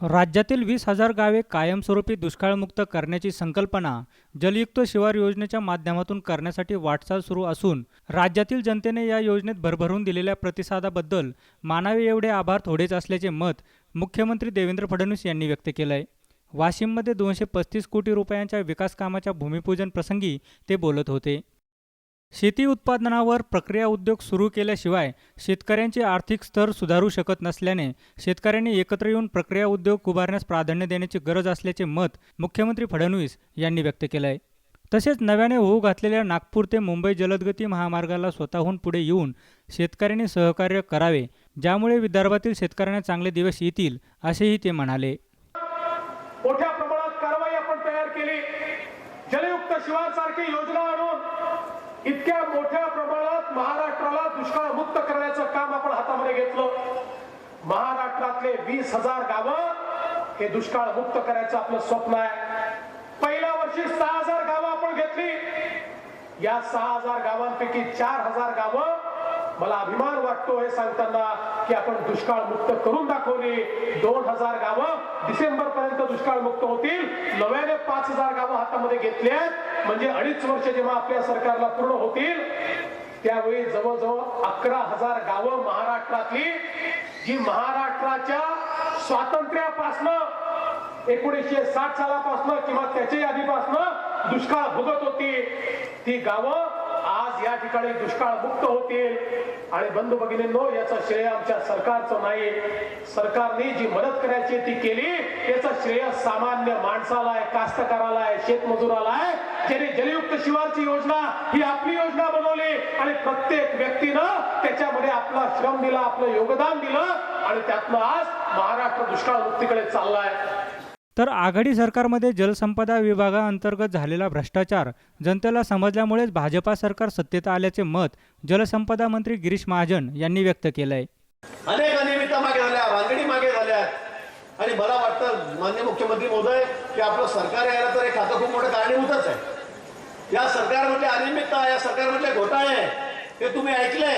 राज्यातील वीस हजार गावे कायमस्वरूपी दुष्काळमुक्त करण्याची संकल्पना जलयुक्त शिवार योजनेच्या माध्यमातून करण्यासाठी वाटचाल सुरू असून राज्यातील जनतेने या योजनेत भरभरून दिलेल्या प्रतिसादाबद्दल मानावे एवढे आभार थोडेच असल्याचे मत मुख्यमंत्री देवेंद्र फडणवीस यांनी व्यक्त केलं आहे वाशिममध्ये दोनशे पस्तीस कोटी रुपयांच्या विकासकामाच्या भूमिपूजन प्रसंगी ते बोलत होते. शेती उत्पादनावर प्रक्रिया उद्योग सुरू केल्याशिवाय शेतकऱ्यांचे आर्थिक स्तर सुधारू शकत नसल्याने शेतकऱ्यांनी एकत्र येऊन प्रक्रिया उद्योग उभारण्यास प्राधान्य देण्याची गरज असल्याचे मत मुख्यमंत्री फडणवीस यांनी व्यक्त केलं आहे तसेच नव्याने होऊ घातलेल्या नागपूर ते मुंबई जलदगती महामार्गाला स्वतःहून पुढे येऊन शेतकऱ्यांनी सहकार्य करावे ज्यामुळे विदर्भातील शेतकऱ्यांना चांगले दिवस येतील असेही ते म्हणाले. मोठ्या प्रमाणात कारवाई आपण तयार केली. जलयुक्त शिवार सारखी योजना आणून इतक्या मोठ्या प्रमाणात महाराष्ट्राला दुष्काळ मुक्त करण्याचं काम आपण हातामध्ये घेतलं. महाराष्ट्रातले वीस हजार गावं हे दुष्काळ मुक्त करायचं आपलं स्वप्न आहे. पहिल्या वर्षी सहा हजार गावं आपण घेतली. या सहा हजार गावांपैकी चार हजार गावं मला अभिमान वाटतो हे सांगताना की आपण दुष्काळ मुक्त करून दाखवली. दोन हजार गावं डिसेंबर पर्यंत दुष्काळ मुक्त होतील. नव्याने पाच हजार गावं हातामध्ये घेतली आहेत. म्हणजे अडीच वर्ष जेव्हा आपल्या सरकारला पूर्ण होतील त्यावेळी जवळजवळ अकरा हजार गावं महाराष्ट्रातली जी महाराष्ट्राच्या स्वातंत्र्यापासनं एकोणीसशे साठ सालापासून किंवा त्याच्याही आधीपासून दुष्काळ भोगत होती. ती गावं आज या ठिकाणी दुष्काळ मुक्त होतील. आणि बंधू भगिनींनो याचं श्रेय आमच्या सरकारचं नाही. सरकारने जी मदत करायची ती केली याचं श्रेय सामान्य माणसाला आहे कास्तकाराला आहे शेतमजुराला आहे. ज्याने जलयुक्त शिवारची योजना ही आपली योजना बनवली आणि प्रत्येक व्यक्तीनं त्याच्यामध्ये आपला श्रम दिला आपलं योगदान दिलं आणि त्यातनं आज महाराष्ट्र दुष्काळ मुक्तीकडे चाललाय. तर आघाडी सरकारमध्ये जलसंपदा विभागाअंतर्गत झालेला भ्रष्टाचार जनतेला समजल्यामुळेच भाजपा सरकार सत्तेत आल्याचे मत जलसंपदा मंत्री गिरीश महाजन यांनी व्यक्त केलं आहे अनेक अनियमितता मागे झाल्या भानगडी मागे झाल्या. आणि मला वाटतं मान्य मुख्यमंत्री महोदय की आपलं सरकार यायला तर हे खातं खूप मोठं कारणीभूतच आहे. या सरकारमधले अनियमितता या सरकारमधले घोटाळे हे तुम्ही ऐकले.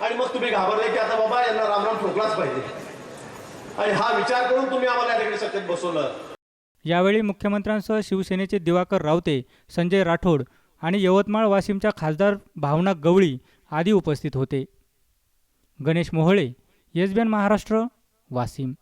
आणि मग तुम्ही घाबरले की आता बाबा यांना रामराम ठोकलाच पाहिजे. आणि हा विचार करून तुम्ही आम्हाला या ठिकाणी सत्तेत बसवलं. यावेळी मुख्यमंत्र्यांसह शिवसेनेचे दिवाकर रावते संजय राठोड आणि यवतमाळ वाशिमच्या खासदार भावना गवळी आदी उपस्थित होते. गणेश मोहळे एसबीएन महाराष्ट्र वाशिम.